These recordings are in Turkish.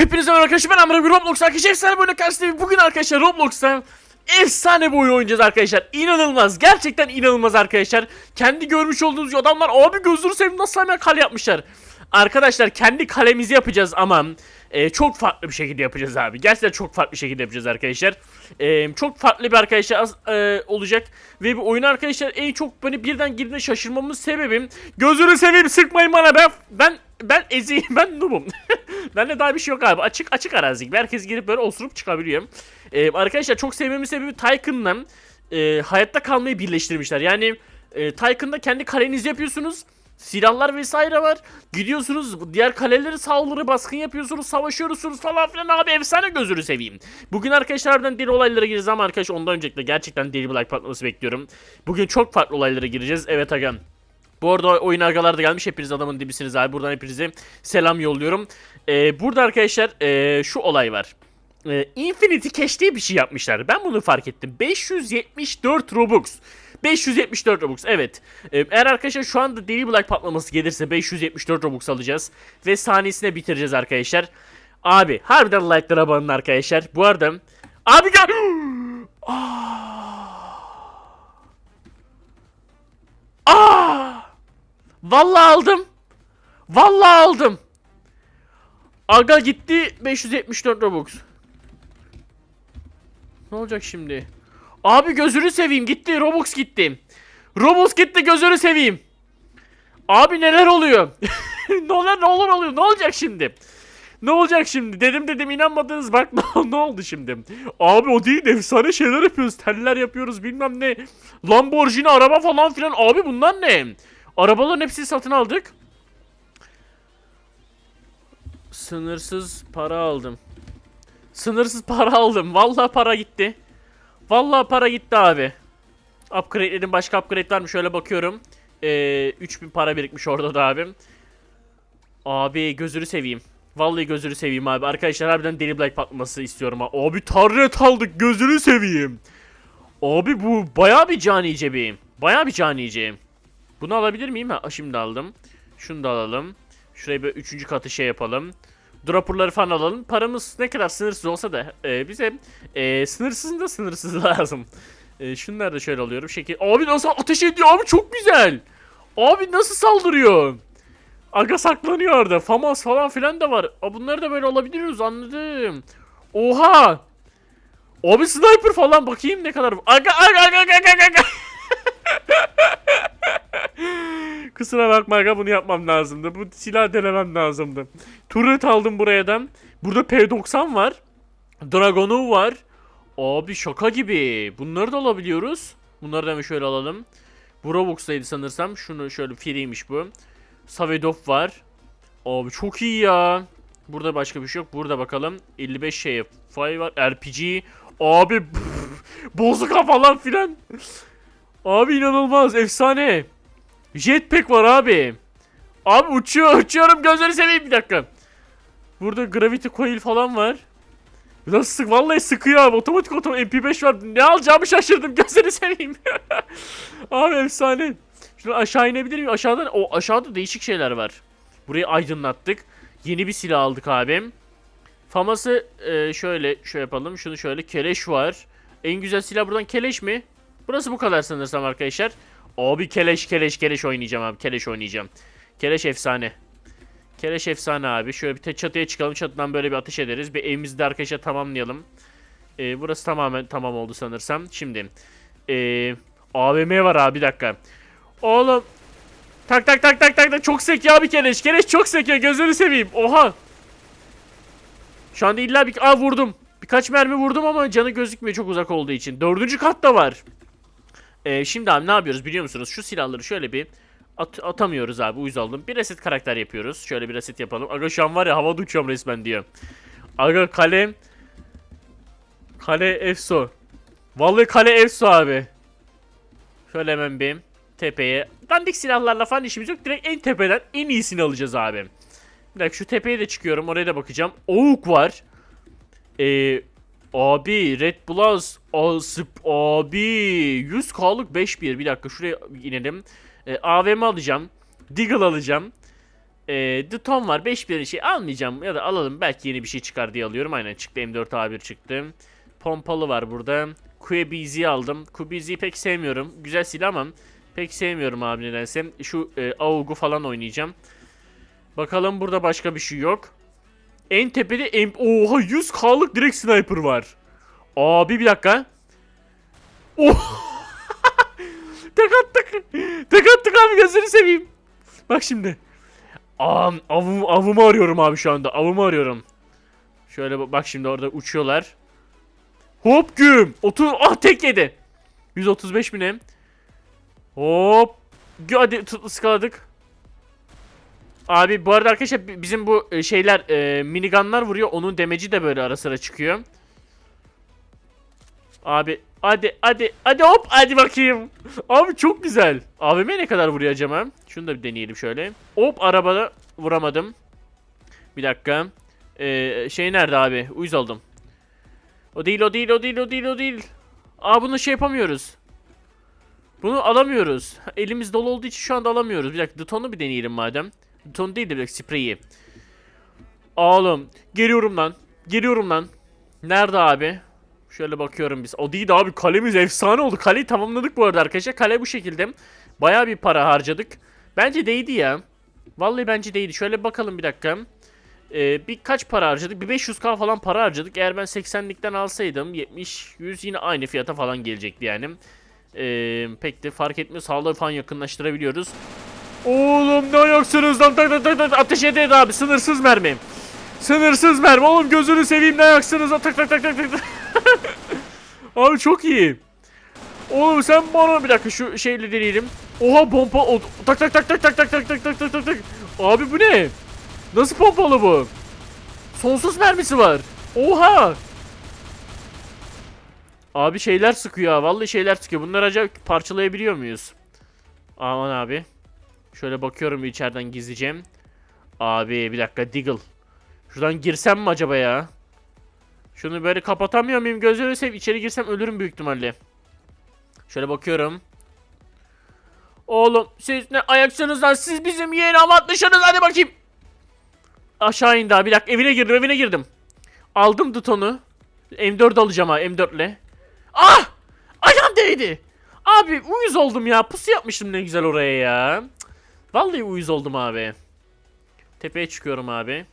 Hepinize merhaba arkadaşlar ben Amra bir Roblox arkadaşlar. Efsane böyle karşınızda bugün arkadaşlar Roblox'ta efsane bir oyun oynayacağız arkadaşlar. İnanılmaz gerçekten inanılmaz arkadaşlar. Kendi görmüş olduğunuz adamlar. Abi gözünü seveyim nasıl hemen kale yapmışlar Arkadaşlar kendi kalemizi yapacağız ama e, çok farklı bir şekilde yapacağız abi. Gerçekten çok farklı bir şekilde yapacağız arkadaşlar. E, çok farklı bir arkadaşlar e, olacak. Ve bu oyun arkadaşlar en çok beni birden girdiğinde şaşırmamın sebebim. Gözünü seveyim sıkmayın bana ben ben ben eziyim ben noobum. Bende daha bir şey yok abi. Açık açık arazi. Herkes girip böyle osurup çıkabiliyor. E, arkadaşlar çok sevmemin sebebi Tycoon'la e, hayatta kalmayı birleştirmişler. Yani e, Tycoon'da kendi kalenizi yapıyorsunuz. Silahlar vesaire var. Gidiyorsunuz diğer kaleleri saldırı baskın yapıyorsunuz. Savaşıyorsunuz falan filan abi efsane gözünü seveyim. Bugün arkadaşlar harbiden deli olaylara gireceğiz ama arkadaşlar ondan öncelikle gerçekten deli like patlaması bekliyorum. Bugün çok farklı olaylara gireceğiz. Evet agam. Bu arada oyun agalar da gelmiş. Hepiniz adamın dibisiniz abi. Buradan hepinize selam yolluyorum. Ee, burada arkadaşlar ee, şu olay var. Ee, Infinity Cash diye bir şey yapmışlar. Ben bunu fark ettim. 574 Robux. 574 Robux evet. Ee, eğer arkadaşlar şu anda deli like patlaması gelirse 574 Robux alacağız. Ve saniyesine bitireceğiz arkadaşlar. Abi harbiden like'lara banın arkadaşlar. Bu arada Abi gel. Aa! Vallahi aldım. Vallahi aldım. Aga gitti 574 Robux. Ne olacak şimdi? Abi gözünü seveyim gitti Robux gitti. Robux gitti gözünü seveyim. Abi neler oluyor? ne olur ne olur oluyor ne olacak şimdi? Ne olacak şimdi? Dedim dedim inanmadınız bak ne, oldu şimdi? Abi o değil efsane şeyler yapıyoruz. Teller yapıyoruz bilmem ne. Lamborghini araba falan filan. Abi bunlar ne? Arabaların hepsini satın aldık. Sınırsız para aldım. Sınırsız para aldım. Vallahi para gitti. Vallahi para gitti abi. Upgrade'ledim. Başka upgrade var mı? Şöyle bakıyorum. Ee, 3000 para birikmiş orada da abim. Abi gözünü seveyim. Vallahi gözünü seveyim abi. Arkadaşlar harbiden deli black patlaması istiyorum ha. Abi tarret aldık gözünü seveyim. Abi bu bayağı bir cani cebi. Bayağı bir cani cebi. Bunu alabilir miyim? Ha şimdi aldım. Şunu da alalım. Şuraya bir üçüncü katı şey yapalım. Dropperları falan alalım. Paramız ne kadar sınırsız olsa da e, bize e, sınırsız da sınırsız lazım. E, şunları da şöyle alıyorum. Şekil. Abi nasıl ateş ediyor abi çok güzel. Abi nasıl saldırıyor? Aga saklanıyor orada. Famas falan filan da var. Aa, bunları da böyle alabiliyoruz anladım. Oha. Abi sniper falan bakayım ne kadar. Aga aga aga aga aga. Kusura bakma aga bunu yapmam lazımdı. Bu silah denemem lazımdı. Turret aldım buradan. Burada P90 var. Dragonov var. Abi şaka gibi. Bunları da alabiliyoruz. Bunları da hemen şöyle alalım. Bu Robux'taydı sanırsam. Şunu şöyle freeymiş bu. Savedov var. Abi çok iyi ya. Burada başka bir şey yok. Burada bakalım. 55 şey. Fay var. RPG. Abi bozuk falan filan. Abi inanılmaz. Efsane. Jetpack var abi. Abi uçuyor uçuyorum gözleri seveyim bir dakika. Burada gravity coil falan var. Nasıl sık vallahi sıkıyor abi otomatik otomatik MP5 var ne alacağımı şaşırdım gözleri seveyim. abi efsane. Şunu aşağı inebilir miyim? Aşağıda o aşağıda değişik şeyler var. Burayı aydınlattık. Yeni bir silah aldık abim. Faması e, şöyle şöyle yapalım. Şunu şöyle keleş var. En güzel silah buradan keleş mi? Burası bu kadar sanırsam arkadaşlar. Abi keleş keleş keleş oynayacağım abi. Keleş oynayacağım. Keleş efsane. Keleş efsane abi. Şöyle bir çatıya çıkalım. Çatıdan böyle bir ateş ederiz. Bir evimizi de arkadaşlar tamamlayalım. Ee, burası tamamen tamam oldu sanırsam. Şimdi. Ee, AVM var abi bir dakika. Oğlum. Tak tak tak tak tak. Çok sekiyor abi keleş. Keleş çok sekiyor. Gözünü seveyim. Oha. Şu anda illa bir... Aa vurdum. Birkaç mermi vurdum ama canı gözükmüyor çok uzak olduğu için. Dördüncü katta var. Ee, şimdi abi ne yapıyoruz biliyor musunuz? Şu silahları şöyle bir at- atamıyoruz abi uyuz oldum. Bir reset karakter yapıyoruz. Şöyle bir reset yapalım. Aga şu an var ya havada uçuyorum resmen diyor. Aga kale Kale Efso. Vallahi kale Efso abi. Şöyle hemen bir tepeye. Dandik silahlarla falan işimiz yok. Direkt en tepeden en iyisini alacağız abi. Bir dakika şu tepeye de çıkıyorum. Oraya da bakacağım. Oğuk var. Ee, abi Red Blast Asıp abi 100k'lık 5-1 bir dakika şuraya inelim. Ee, AVM alacağım. Deagle alacağım. Ee, The Tom var. 5000 şey almayacağım ya da alalım. Belki yeni bir şey çıkar diye alıyorum. Aynen çıktı M4A1 çıktı. Pompalı var burada. QBZ'yi aldım. QBZ'yi pek sevmiyorum. Güzel silah ama pek sevmiyorum abi nedense. Şu e, AUG'u falan oynayacağım. Bakalım burada başka bir şey yok. En tepede M Oha 100k'lık direkt sniper var. Abi bir dakika. Oh. tek attık. Tek attık abi gözünü seveyim. Bak şimdi. Am, avım, avımı arıyorum abi şu anda. Avımı arıyorum. Şöyle bak, şimdi orada uçuyorlar. Hop güm. 30 ah tek yedi. 135 mi ne? Hop. Hadi ıskaladık. Abi bu arada arkadaşlar bi- bizim bu e, şeyler e, minigunlar vuruyor. Onun demeci de böyle ara sıra çıkıyor. Abi hadi hadi hadi hop hadi bakayım. Abi çok güzel. AVM ne kadar vuruyor acaba? Şunu da bir deneyelim şöyle. Hop arabada vuramadım. Bir dakika. Ee, şey nerede abi? Uyuz oldum. O değil o değil o değil o değil o değil. Aa bunu şey yapamıyoruz. Bunu alamıyoruz. Elimiz dolu olduğu için şu anda alamıyoruz. Bir dakika Deton'u bir deneyelim madem. Deton değil de bir dakika spreyi. Oğlum geliyorum lan. Geliyorum lan. Nerede abi? Şöyle bakıyorum biz. O değil de abi kalemiz efsane oldu. Kaleyi tamamladık bu arada arkadaşlar. Kale bu şekilde. Baya bir para harcadık. Bence değdi ya. Vallahi bence değdi. Şöyle bir bakalım bir dakika. Ee, birkaç para harcadık. Bir 500k falan para harcadık. Eğer ben 80'likten alsaydım 70 100 yine aynı fiyata falan gelecekti yani. Ee, pek de fark etmiyor. Sağlığı falan yakınlaştırabiliyoruz. Oğlum ne ayaksınız lan tak tak tak tak ateş edin abi sınırsız mermi. Sınırsız mermi oğlum gözünü seveyim ne ayaksınız tak tak tak tak tak. abi çok iyi. Oğlum sen bana bir dakika şu şeyle deneyelim. Oha pompa o, tak tak tak tak tak tak tak tak tak tak tak tak. Abi bu ne? Nasıl pompalı bu? Sonsuz mermisi var. Oha! Abi şeyler sıkıyor ha. Vallahi şeyler sıkıyor. Bunları acaba parçalayabiliyor muyuz? Aman abi. Şöyle bakıyorum içeriden gizleyeceğim. Abi bir dakika Diggle. Şuradan girsem mi acaba ya? Şunu böyle kapatamıyor muyum? Gözünü seveyim. İçeri girsem ölürüm büyük ihtimalle. Şöyle bakıyorum. Oğlum siz ne ayaksınız lan? Siz bizim yeğeni avatlaşınız. Hadi bakayım. Aşağı indi abi. Bir dakika evine girdim evine girdim. Aldım Duton'u. M4 alacağım ha M4 ile. Ah! Ayağım değdi. Abi uyuz oldum ya. Pusu yapmıştım ne güzel oraya ya. Vallahi uyuz oldum abi. Tepeye çıkıyorum abi.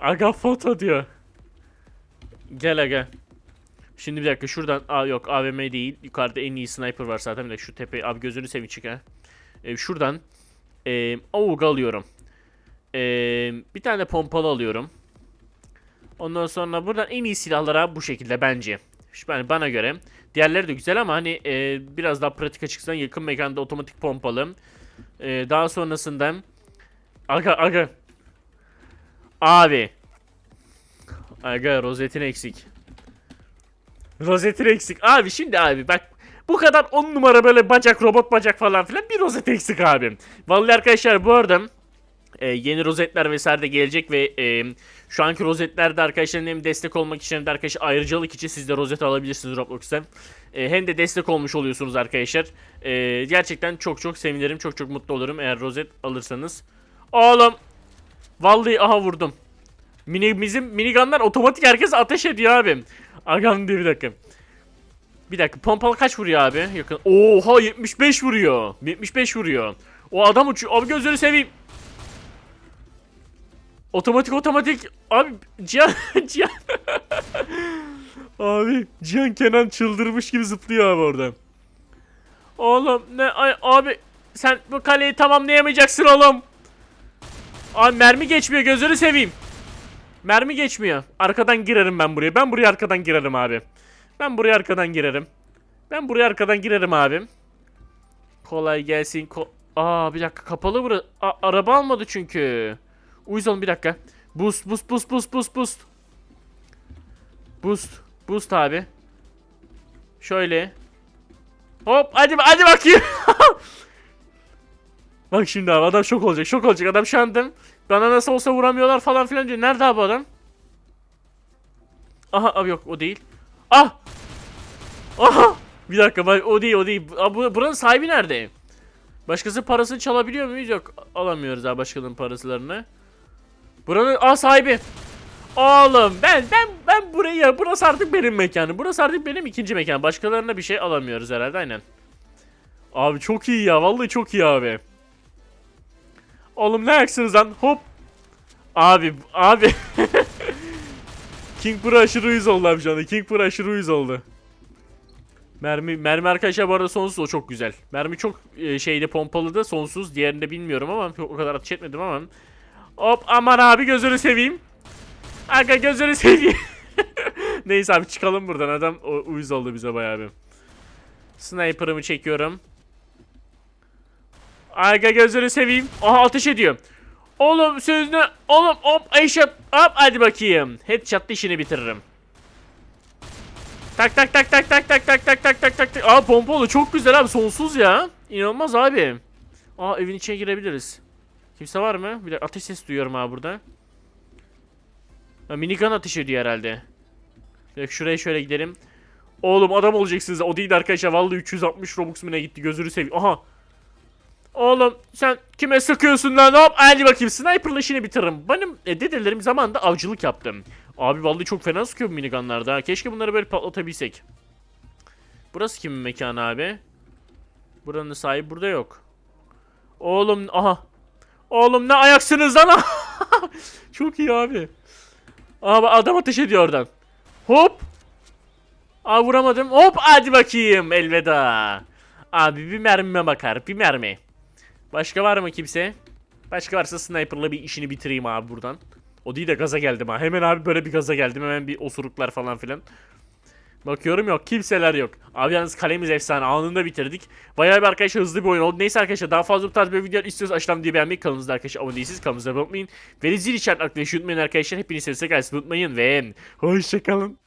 Aga foto diyor. Gel aga. Şimdi bir dakika şuradan Aa, yok AVM değil. Yukarıda en iyi sniper var zaten. Bir dakika şu tepe abi gözünü seveyim çık ha. Ee, şuradan e, AUG alıyorum. E, bir tane de pompalı alıyorum. Ondan sonra buradan en iyi silahlara bu şekilde bence. Yani bana göre. Diğerleri de güzel ama hani e, biraz daha pratik açıkçası yakın mekanda otomatik pompalı. E, daha sonrasında aga aga abi aga rozetin eksik. Rozetin eksik. Abi şimdi abi bak bu kadar on numara böyle bacak robot bacak falan filan bir rozet eksik abi. Vallahi arkadaşlar bu arada e, yeni rozetler vesaire de gelecek ve e, şu anki rozetlerde arkadaşların hem destek olmak için hem de arkadaşlar ayrıcalık için siz de rozet alabilirsiniz Roblox'ta. E, hem de destek olmuş oluyorsunuz arkadaşlar. E, gerçekten çok çok sevinirim. Çok çok mutlu olurum eğer rozet alırsanız. Oğlum. Vallahi aha vurdum. Mini, bizim minigunlar otomatik herkes ateş ediyor abi. Agam diye bir dakika. Bir dakika pompalı kaç vuruyor abi? Yakın. Oha 75 vuruyor. 75 vuruyor. O adam uçuyor. Abi gözünü seveyim. Otomatik otomatik. Abi Cihan Cihan. abi Cihan Kenan çıldırmış gibi zıplıyor abi orada. Oğlum ne ay, abi sen bu kaleyi tamamlayamayacaksın oğlum. Abi mermi geçmiyor gözünü seveyim. Mermi geçmiyor. Arkadan girerim ben buraya. Ben buraya arkadan girerim abi. Ben buraya arkadan girerim. Ben buraya arkadan girerim abi. Kolay gelsin. Ko Aa bir dakika kapalı bura. A- araba almadı çünkü. Uyuz olun bir dakika. Boost boost boost boost boost boost. Boost. Boost abi. Şöyle. Hop hadi hadi bakayım. Bak şimdi abi adam şok olacak şok olacak adam şu bana nasıl olsa vuramıyorlar falan filan diyor. Nerede abi adam? Aha abi yok o değil. Ah! Aha! Bir dakika bak o değil o değil. Abi, bu- buranın sahibi nerede? Başkası parasını çalabiliyor muyuz? Yok alamıyoruz abi başkalarının parasılarını. Buranın aa sahibi. Oğlum ben ben ben buraya burası artık benim mekanım. Burası artık benim ikinci mekan. Başkalarına bir şey alamıyoruz herhalde aynen. Abi çok iyi ya vallahi çok iyi abi. Oğlum ne ayaksınız lan hop. Abi abi. King Pro aşırı uyuz oldu abi şu. King Pro aşırı uyuz oldu. Mermi mermi arkadaşlar bu arada sonsuz o çok güzel. Mermi çok e, şeyde pompalı da sonsuz. Diğerinde bilmiyorum ama o kadar ateş etmedim ama. Hop aman abi gözünü seveyim. Aga gözünü seveyim. Neyse abi çıkalım buradan. Adam o, uyuz oldu bize bayağı bir. Sniper'ımı çekiyorum. Aga gözünü seveyim. Aha ateş ediyor. Oğlum sözünü oğlum hop eşap hop hadi bakayım. Headshot'ta işini bitiririm. Tak tak tak tak tak tak tak tak tak tak tak tak. Aa pompalı çok güzel abi sonsuz ya. İnanılmaz abi. Aa evin içine girebiliriz. Kimse var mı? Bir de ateş sesi duyuyorum abi burada. Ha, minigun ateş ediyor herhalde. Bir şuraya şöyle gidelim. Oğlum adam olacaksınız. O değil arkadaşlar. Vallahi 360 Robux mu ne gitti gözünü seveyim. Aha. Oğlum sen kime sıkıyorsun lan hop hadi bakayım sniperla işini bitiririm. Benim e, dedelerim zamanında avcılık yaptım. Abi vallahi çok fena sıkıyor minigunlarda ha. Keşke bunları böyle patlatabilsek. Burası kimin mekanı abi? Buranın sahibi burada yok. Oğlum aha. Oğlum ne ayaksınız lan? çok iyi abi. Abi adam ateş ediyor oradan. Hop. Aa vuramadım. Hop hadi bakayım elveda. Abi bir mermime bakar. Bir mermi. Başka var mı kimse? Başka varsa sniper'la bir işini bitireyim abi buradan. O değil de gaza geldim ha. Hemen abi böyle bir gaza geldim. Hemen bir osuruklar falan filan. Bakıyorum yok. Kimseler yok. Abi yalnız kalemiz efsane. Anında bitirdik. Bayağı bir arkadaşlar hızlı bir oyun oldu. Neyse arkadaşlar daha fazla bu tarz bir video istiyorsanız aşağıdan diye beğenmeyi kanalımızda arkadaşlar abone değilsiniz. Kanalımıza abone olmayın. Ve zil işaret aktiviteyi unutmayın arkadaşlar. Hepinizi sevsek unutmayın. Ve hoşçakalın.